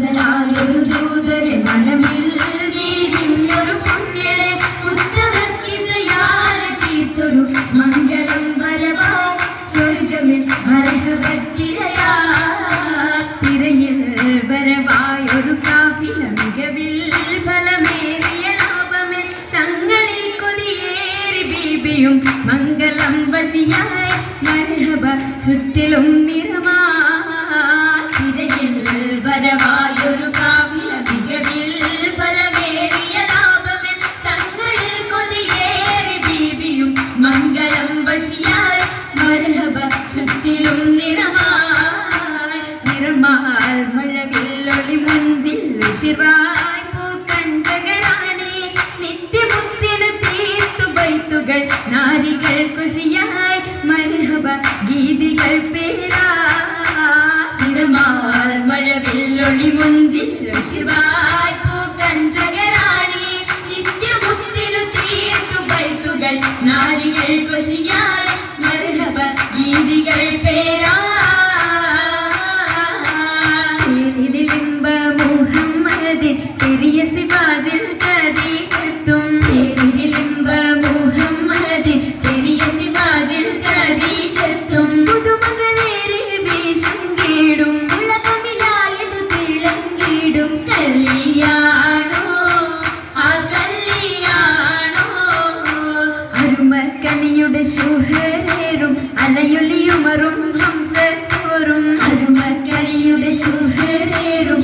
അസലായൊരു ദൂതരെ മനമിൽ വീരിഞ്ഞൊരു പുണ്യരെ ഉത്തമക്കിസയാലെ തീർത്തൊരു മംഗളം വരവായി സ്വർഗമിൽ മരഹവത്തിരയാ തിരയിൽ വരവായൊരു കാഫില മികവിൽ ഫലമേറിയ ലാഭമേ തങ്ങളിൽ കൊതിയേറി ബീബിയും മംഗളം വശിയായി മരഹബ ചുറ്റിലും നിറമായി നിറമാൽ മഴവില്ലൊളി മുഞ്ചിൽ ശിവായി പൂക്കണ്ടകളാണേ. നിത്യമുക്തിനു തീർത്തു ബൈത്തുകൾ നാരികൾ കുശിയായി മരഹബ ഗീതികൾ പേരാ. നിറമാൽ മഴവില്ലൊളി മുഞ്ചിൽ ശിവായി കല്ലി ഹംസത്തോറും അരുമക്കനിയുടെ ശുഹരേറും.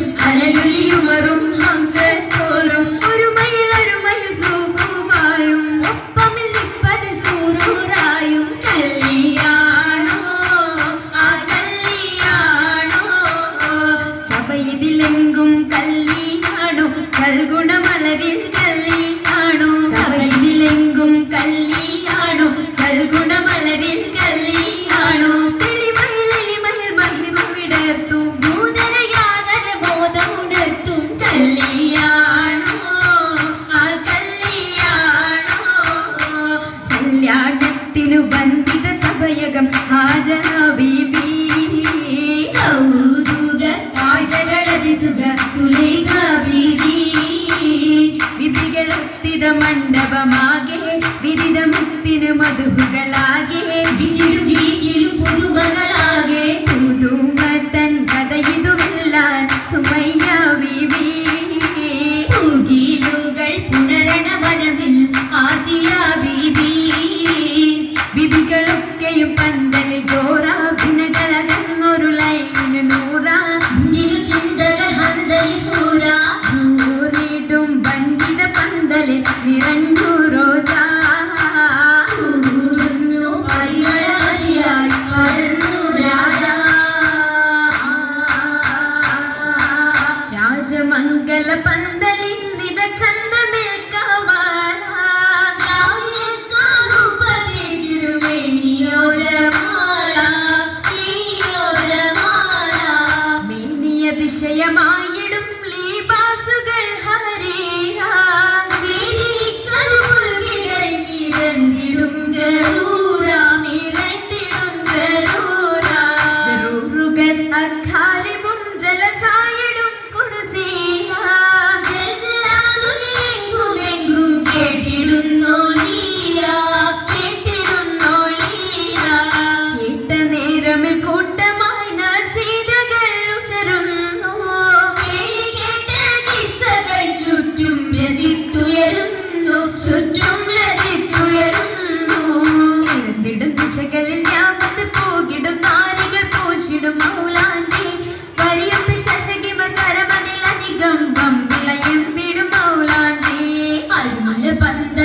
നാല് പന്ത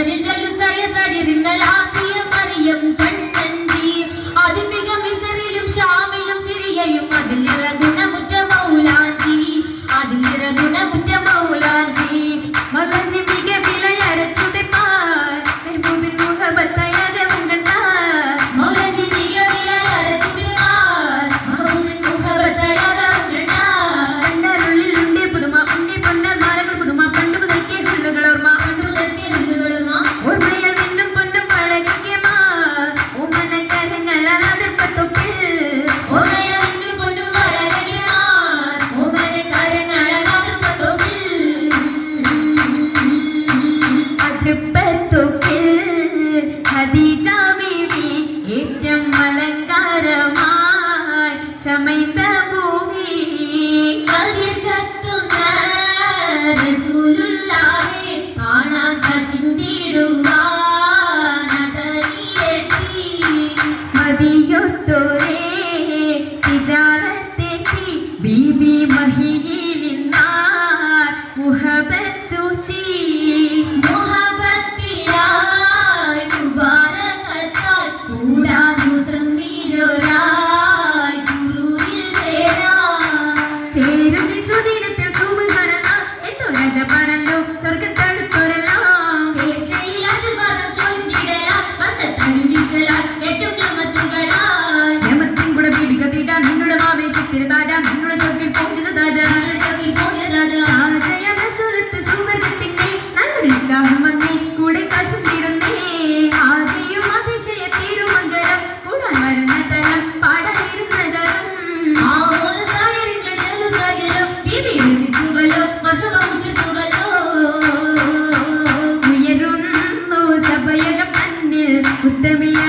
ബീബി മഹിയേ കുറ്റമില്ല